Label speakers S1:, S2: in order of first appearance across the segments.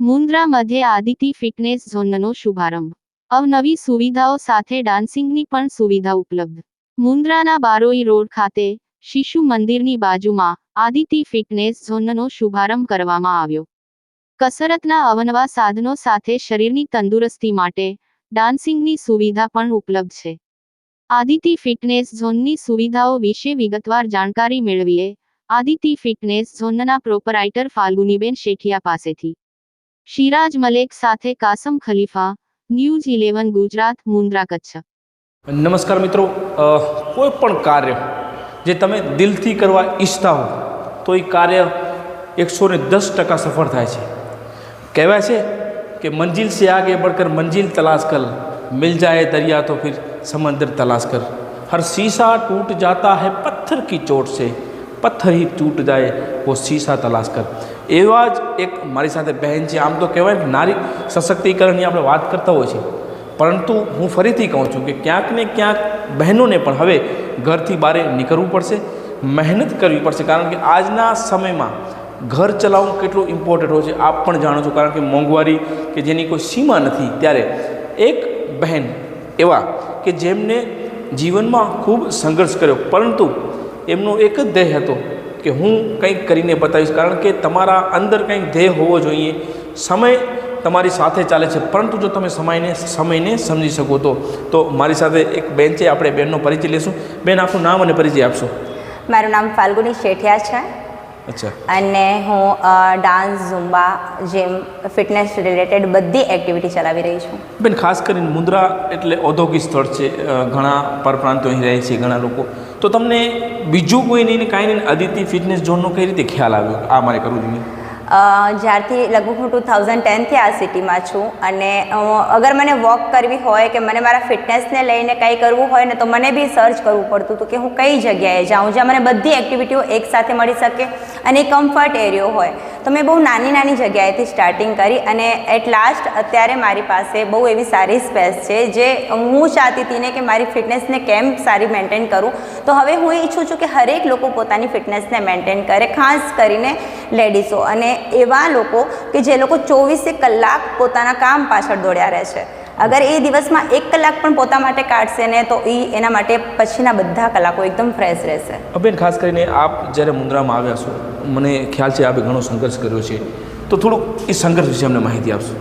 S1: મુન્દ્રા મધ્ય આદિતિ ફિટનેસ ઝોનનો શુભારંભ. અવનવી સુવિધાઓ સાથે ડાન્સિંગની પણ સુવિધા ઉપલબ્ધ. મુન્દ્રાના બારોઈ રોડ ખાતે શિશુ મંદિરની બાજુમાં આદિતિ ફિટનેસ ઝોનનો શુભારંભ કરવામાં આવ્યો. કસરતના અવનવા સાધનો સાથે શરીરની તંદુરસ્તી માટે ડાન્સિંગની સુવિધા પણ ઉપલબ્ધ છે. આદિતિ ફિટનેસ ઝોનની સુવિધાઓ વિશે વિગતવાર જાણકારી મેળવીએ. આદિતિ ફિટનેસ ઝોનના પ્રોપરાઇટર ફાલ્ગુનીબેન શેઠિયા પાસેથી. શિરાજ મલેક સાથે કાસમ ખલીફા, ન્યૂઝ ઇલેવન ગુજરાત, મુન્દ્રા કચ્છ.
S2: નમસ્કાર મિત્રો. કોઈ પણ કાર્ય જે તમે દિલથી કરવા ઈચ્છતા હો, તો એ કાર્ય એકસો ને દસ ટકા સફળ થાય છે. કહેવાય છે કે મંજિલ સે આગે બળકર મંજિલ તલાશ કર, મિલ જાય દરિયા તો ફિર समंदर तलाश कर हर शीशा टूट जाता है पत्थर की चोट से પથ્થર ही टूट जाए वो शीशा तलाश कर એવા જ એક મારી સાથે બહેન છે આમ તો કહેવાય ને નારી સશક્તિકરણની આપણે વાત કરતા હોય છે પરંતુ હું ફરીથી કહું છું કે ક્યાંક ને ક્યાંક બહેનોને પણ હવે ઘરથી બહાર નીકળવું પડશે મહેનત કરવી પડશે કારણ કે આજના સમયમાં ઘર ચલાવવું કેટલું ઇમ્પોર્ટન્ટ હોય છે આપ પણ જાણો છો કારણ કે મોંઘવારી કે જેની કોઈ સીમા નથી ત્યારે એક બહેન એવા કે જેમને જીવનમાં ખૂબ સંઘર્ષ કર્યો. પરંતુ એમનો એક જ ધ્યેય હતો કે હું કંઈક કરીને બતાવીશ. કારણ કે તમારા અંદર કંઈક ધ્યેય હોવો જોઈએ. સમય તમારી સાથે ચાલે છે. પરંતુ જો તમે સમયને સમયને સમજી શકો તો તો મારી સાથે એક બેન છે. આપણે બેનનો પરિચય લેશું. બેન, આપનું નામ અને પરિચય આપશો.
S3: મારું નામ ફાલ્ગુની શેઠિયા છે. અને હું dance Zumba gym fitness related બધી એક્ટિવિટી ચલાવી રહી છું.
S2: બેન ખાસ કરીને મુદ્રા એટલે ઔદ્યોગિક સ્થળ છે ઘણા પરપ્રાંતો અહીં રહે છે ઘણા લોકો. તો તમને બીજું કોઈ નહીં કાંઈ નહીં અદિતિ ફિટનેસ ઝોનનો કઈ રીતે ખ્યાલ આવ્યો? આ મારે કરવું જોઈએ
S3: જ્યારથી લગભગ હું ટુ થાઉઝન્ડ ટેનથી આ સિટીમાં છું અને અગર મને વોક કરવી હોય કે મને મારા ફિટનેસને લઈને કંઈ કરવું હોય ને તો મને બી સર્ચ કરવું પડતું હતું કે હું કઈ જગ્યાએ જાઉં જ્યાં મને બધી એક્ટિવિટીઓ એકસાથે મળી શકે. અને કમ્ફર્ટ એરિયો હોય. તો મેં બહુ નાની નાની જગ્યાએથી સ્ટાર્ટિંગ કરી અને એટ લાસ્ટ અત્યારે મારી પાસે બહુ એવી સારી સ્પેસ છે જે હું ચાહતી હતી કે મારી ફિટનેસને કેમ સારી મેન્ટેન કરું. તો હવે હું ઈચ્છું છું કે હરેક લોકો પોતાની ફિટનેસને મેન્ટેન કરે, ખાસ કરીને લેડીઝો અને એવા લોકો કે જે લોકો ચોવીસે કલાક પોતાના કામ પાછળ દોડ્યા રહે છે. અગર એ દિવસમાં એક કલાક પણ પોતા માટે કાઢશે ને તો એ એના માટે પછીના બધા કલાકો એકદમ ફ્રેશ રહેશે.
S2: બેન ખાસ કરીને આપ જ્યારે મુન્દ્રામાં આવ્યા છો મને ખ્યાલ છે આપે ઘણો સંઘર્ષ કર્યો છે. તો થોડુંક એ સંઘર્ષ વિશે અમને માહિતી આપશો.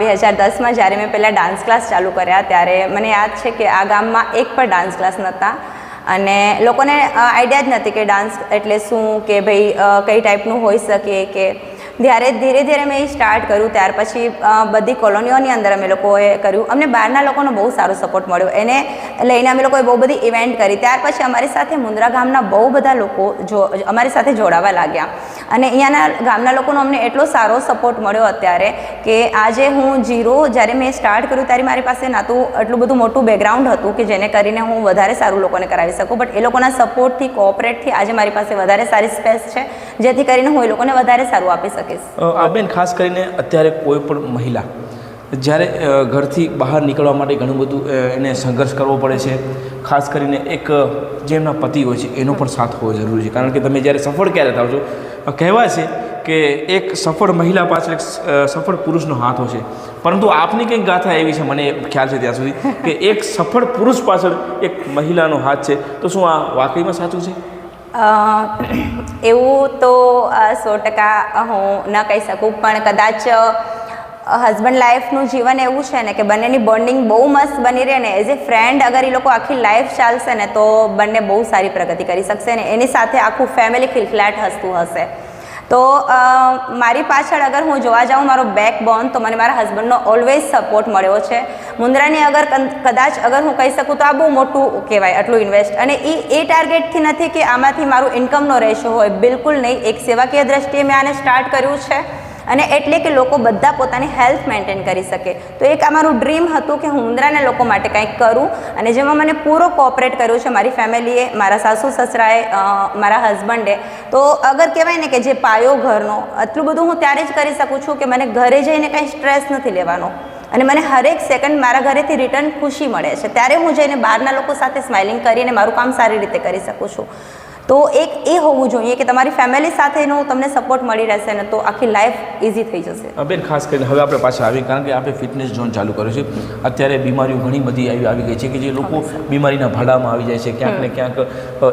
S3: બે હજાર દસમાં જ્યારે મેં પહેલાં ડાન્સ ક્લાસ ચાલુ કર્યા ત્યારે મને યાદ છે કે આ ગામમાં એક પણ ડાન્સ ક્લાસ નહોતા. અને લોકોને આઈડિયા જ નથી કે ડાન્સ એટલે શું કે ભાઈ કઈ ટાઈપનું હોઈ શકે કે જ્યારે ધીરે ધીરે મેં એ સ્ટાર્ટ કર્યું. ત્યાર પછી બધી કોલોનીઓની અંદર અમે લોકોએ કર્યું. અમને બહારના લોકોનો બહુ સારો સપોર્ટ મળ્યો. એને લઈને અમે લોકોએ બહુ બધી ઇવેન્ટ કરી. ત્યાર પછી અમારી સાથે મુન્દ્રા ગામના બહુ બધા લોકો જો, અમારી સાથે જોડાવા લાગ્યા. અને અહીંયાના ગામના લોકોનો અમને એટલો સારો સપોર્ટ મળ્યો અત્યારે કે આજે હું જીરો જ્યારે મેં સ્ટાર્ટ કર્યું ત્યારે મારી પાસે ના તો એટલું બધું મોટું બેકગ્રાઉન્ડ હતું કે જેને કરીને હું વધારે સારું લોકોને કરાવી શકું. બટ એ લોકોના સપોર્ટથી કોઓપરેટથી આજે મારી પાસે વધારે સારી સ્પેસ છે, જેથી કરીને હું એ લોકોને વધારે સારું આપી શકીશ.
S2: આ બેન ખાસ કરીને અત્યારે કોઈ પણ મહિલા જ્યારે ઘરથી બહાર નીકળવા માટે ઘણું બધું એને સંઘર્ષ કરવો પડે છે. ખાસ કરીને એક જે એમના પતિ હોય છે, એનો પણ સાથ હોવો જરૂરી છે. કારણ કે તમે જ્યારે સફળ ક્યારે થાવ છો? કહેવાય છે કે એક સફળ મહિલા પાછળ એક સફળ પુરુષનો હાથ હોય છે. પરંતુ આપની કંઈક ગાથા એવી છે, મને ખ્યાલ છે ત્યાં સુધી, કે એક સફળ પુરુષ પાછળ એક મહિલાનો હાથ છે. તો શું આ વાકઈમાં સાચું છે?
S3: એવું તો સો ટકા હું ન કહી શકું. પણ કદાચ હસબન્ડ લાઈફનું જીવન એવું છે ને કે બંનેની બોન્ડિંગ બહુ મસ્ત બની રહે ને એઝ એ ફ્રેન્ડ અગર એ લોકો આખી લાઈફ ચાલશે ને તો બંને બહુ સારી પ્રગતિ કરી શકશે ને એની સાથે આખું ફેમિલી ખિલખિલાટ હસતું હશે. તો મારી પાછળ અગર હું જોવા જાઉં મારો બેક બોન તો મને મારા હસબન્ડનો ઓલવેઝ સપોર્ટ મળ્યો છે. મુન્દ્રાની અગર કદાચ અગર હું કહી શકું તો આ બહુ મોટું કહેવાય આટલું ઇન્વેસ્ટ અને એ એ ટાર્ગેટથી નથી કે આમાંથી મારું ઇન્કમનો રેશો હોય. બિલકુલ નહીં. એક સેવાકીય દ્રષ્ટિએ મેં આને સ્ટાર્ટ કર્યું છે. અને એટલે કે લોકો બધા પોતાની હેલ્થ મેન્ટેન કરી શકે. તો એક આ ડ્રીમ હતું કે હું મુન્દ્રાના લોકો માટે કંઈક કરું અને જેમાં મને પૂરો કોઓપરેટ કર્યો છે મારી ફેમિલીએ, મારા સાસુ સસરાએ મારા હસબન્ડે તો અગર કહેવાય ને કે જે પાયો ઘરનો, આટલું બધું હું ત્યારે જ કરી શકું છું કે મને ઘરે જઈને કંઈ સ્ટ્રેસ નથી લેવાનો. અને મને હરેક સેકન્ડ મારા ઘરેથી રિટર્ન ખુશી મળે છે. ત્યારે હું જઈને બહારના લોકો સાથે સ્માઇલિંગ કરીને મારું કામ સારી રીતે કરી શકું છું. તો એક એ હોવું જોઈએ કે તમારી ફેમિલી સાથેનો તમને સપોર્ટ મળી રહેશે ને તો આખી લાઈફ ઇઝી થઈ જશે.
S2: બેન ખાસ કરીને હવે આપણે પાછા આવી કારણ કે આપણે ફિટનેસ ઝોન ચાલુ કર્યો છે. અત્યારે બીમારીઓ ઘણી બધી આવી આવી ગઈ છે કે જે લોકો બીમારીના ભાડામાં આવી જાય છે ક્યાંક ને ક્યાંક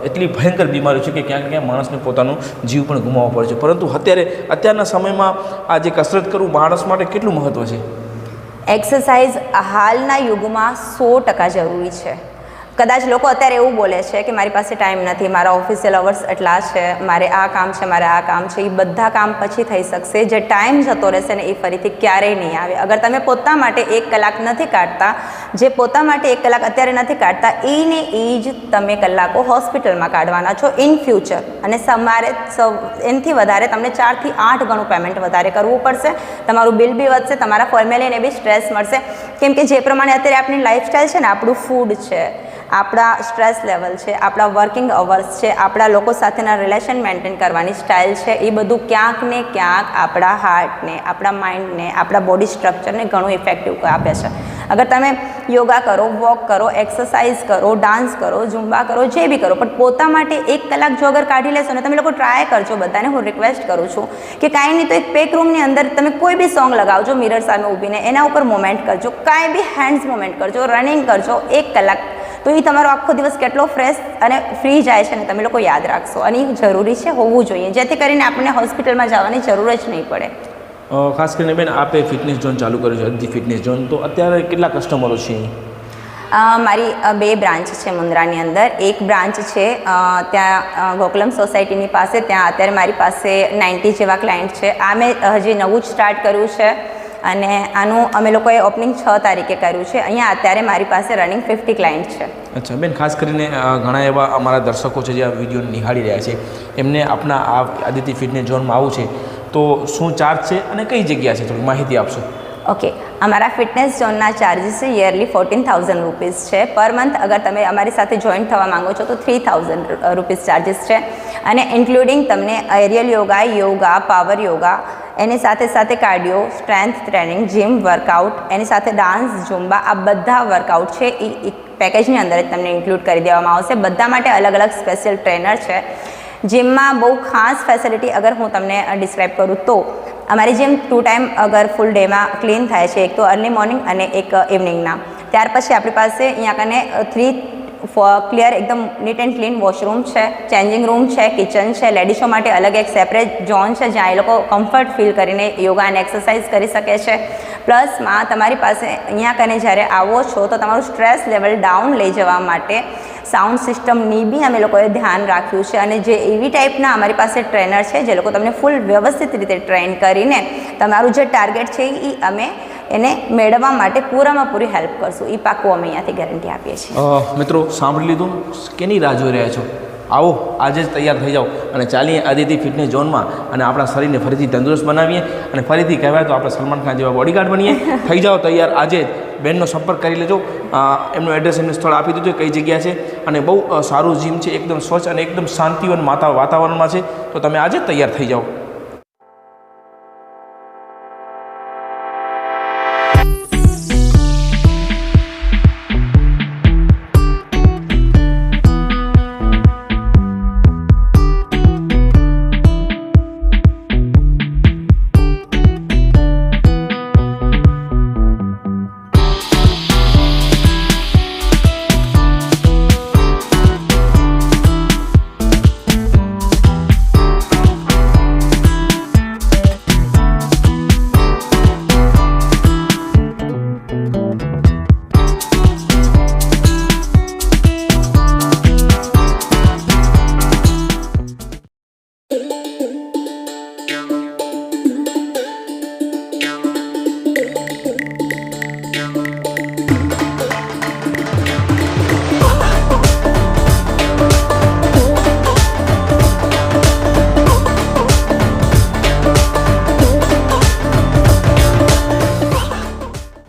S2: એટલી ભયંકર બીમારીઓ છે કે ક્યાંક ક્યાંક માણસને પોતાનો જીવ પણ ગુમાવવો પડે છે. પરંતુ અત્યારે અત્યારના સમયમાં આ જે કસરત કરવું માણસ માટે કેટલું મહત્ત્વ છે?
S3: એક્સરસાઇઝ હાલના યુગમાં સો ટકા જરૂરી છે. કદાચ લોકો અત્યારે એવું બોલે છે કે મારી પાસે ટાઈમ નથી, મારા ઓફિસિયલ અવર્સ એટલા છે, મારે આ કામ છે, મારે આ કામ છે, એ બધા કામ પછી થઈ શકશે. જે ટાઈમ જતો રહેશે ને એ ફરીથી ક્યારેય નહીં આવે. અગર તમે પોતા માટે એક કલાક નથી કાઢતા, જે પોતા માટે એક કલાક અત્યારે નથી કાઢતા, એને એ જ તમે કલાકો હોસ્પિટલમાં કાઢવાના છો ઇન ફ્યુચર અને તમારે એનાથી વધારે તમને ચારથી આઠ ગણું પેમેન્ટ વધારે કરવું પડશે. તમારું બિલ બી વધશે, તમારા ફેમિલીને બી સ્ટ્રેસ મળશે. કેમ કે જે પ્રમાણે અત્યારે આપણી લાઈફસ્ટાઈલ છે ને, આપણું ફૂડ છે આપણા સ્ટ્રેસ લેવલ છે, આપણા વર્કિંગ અવર્સ છે, આપણા લોકો સાથેના રિલેશન મેન્ટેન કરવાની સ્ટાઇલ છે, એ બધું ક્યાંક ને ક્યાંક આપણા હાર્ટને, આપણા માઇન્ડને, આપણા બોડી સ્ટ્રક્ચરને ઘણું ઇફેક્ટિવ આપે છે. અગર તમે યોગા કરો, વોક કરો, એક્સરસાઇઝ કરો, ડાન્સ કરો, ઝુંબા કરો, જે બી કરો, પણ પોતા માટે એક કલાક જો અગર કાઢી લેશો ને, તમે લોકો ટ્રાય કરજો બધાને, હું રિક્વેસ્ટ કરું છું કે કાંઈ નહીં તો એક પેક રૂમની અંદર તમે કોઈ બી સોંગ લગાવજો મિરર સામે ઊભીને, એના ઉપર મોમેન્ટ કરજો, કાંઈ બી હેન્ડ્સ મોમેન્ટ કરજો રનિંગ કરજો, એક કલાક તો એ તમારો આખો દિવસ કેટલો ફ્રેશ અને ફ્રી જાય છે ને તમે લોકો યાદ રાખશો. અને એ જરૂરી છે હોવું જોઈએ. જેથી કરીને આપણને હોસ્પિટલમાં જવાની જરૂર જ નહીં પડે.
S2: ખાસ કરીને બેન આપે ફિટનેસ ઝોન ચાલુ કર્યો છે અડધી ફિટનેસ ઝોન તો અત્યારે કેટલા કસ્ટમરો છે?
S3: મારી બે બ્રાન્ચ છે મુન્દ્રાની અંદર. એક બ્રાન્ચ છે ત્યાં ગોકુલમ સોસાયટીની પાસે. ત્યાં અત્યારે મારી પાસે નાઇન્ટી જેવા ક્લાયન્ટ છે. આ મેં હજી નવું જ સ્ટાર્ટ કર્યું છે. અને આનું અમે લોકોએ ઓપનિંગ છ તારીખે કર્યું છે. અહીંયા અત્યારે મારી પાસે રનિંગ ફિફ્ટી ક્લાયન્ટ છે.
S2: અચ્છા બેન ખાસ કરીને ઘણા એવા અમારા દર્શકો છે જે આ વીડિયો નિહાળી રહ્યા છે. એમને આપના આ આદિત્ય ફિટનેસ ઝોનમાં આવું છે. તો શું ચાર્જ છે અને કઈ જગ્યા છે? થોડી માહિતી આપશો.
S3: ઓકે અમારા ફિટનેસ ઝોનના ચાર્જીસ છે યરલી ફોર્ટીન થાઉઝન્ડ રૂપીઝ છે. પર મંથ અગર તમે અમારી સાથે જોઈન થવા માંગો છો તો થ્રી થાઉઝન્ડ રૂપીઝ ચાર્જીસ છે. અને ઇન્ક્લુડિંગ તમને એરિયલ યોગા યોગા પાવર યોગા એની સાથે સાથે cardio, strength training, gym, workout, એની સાથે ડાન્સ, ઝુંબા, આ બધા વર્કઆઉટ છે એ એક પેકેજની અંદર જ તમને ઇન્ક્લુડ કરી દેવામાં આવશે. બધા માટે અલગ અલગ સ્પેશિયલ ટ્રેનર છે. જીમમાં બહુ ખાસ ફેસિલિટી અગર હું તમને ડિસ્ક્રાઈબ કરું તો, અમારી જીમ ટુ ટાઈમ અગર ફૂલ ડેમાં ક્લીન થાય છે, એક તો અર્લી મોર્નિંગ અને એક ઇવનિંગના. ત્યાર પછી આપણી પાસે અહીંયા કને થ્રી ક્લિયર એકદમ નીટ એન્ડ ક્લીન વોશરૂમ છે ચેન્જિંગ રૂમ છે કિચન છે લેડીઝો માટે અલગ એક સેપરેટ ઝોન છે, જ્યાં એ લોકો કમ્ફર્ટ ફીલ કરીને યોગા અને એક્સરસાઇઝ કરી શકે છે. પ્લસમાં તમારી પાસે અહીંયા કને જ્યારે આવો છો, તો તમારું સ્ટ્રેસ લેવલ ડાઉન લઈ જવા માટે સાઉન્ડ સિસ્ટમની બી અમે લોકોએ ધ્યાન રાખ્યું છે. અને જે એવી ટાઈપના અમારી પાસે ટ્રેનર છે, જે લોકો તમને ફૂલ વ્યવસ્થિત રીતે ટ્રેન કરીને તમારું જે ટાર્ગેટ છે એ અમે એને મેળવવા માટે પૂરામાં પૂરી હેલ્પ કરશું. એ પાકું અમે અહીંયાથી ગેરંટી આપીએ છીએ.
S2: મિત્રો, સાંભળી લીધું? કેની રાહ જોઈ રહ્યા છો? આવો, આજે જ તૈયાર થઈ જાઓ અને ચાલીએ આદિત્ય ફિટનેસ ઝોનમાં અને આપણા શરીરને ફરીથી તંદુરસ્ત બનાવીએ અને ફરીથી કહેવાય તો આપણે સલમાન ખાન જેવા બોડીગાર્ડ બનીએ. થઈ જાઓ, તૈયાર. આજે બેનનો સંપર્ક કરી લેજો. એમનું એડ્રેસ એમનું સ્થળ આપી દીધું કઈ જગ્યા છે. અને બહુ સારું જીમ છે, એકદમ સ્વચ્છ અને એકદમ શાંતિવન માતા વાતાવરણમાં છે. તો તમે આજે તૈયાર થઈ જાઓ.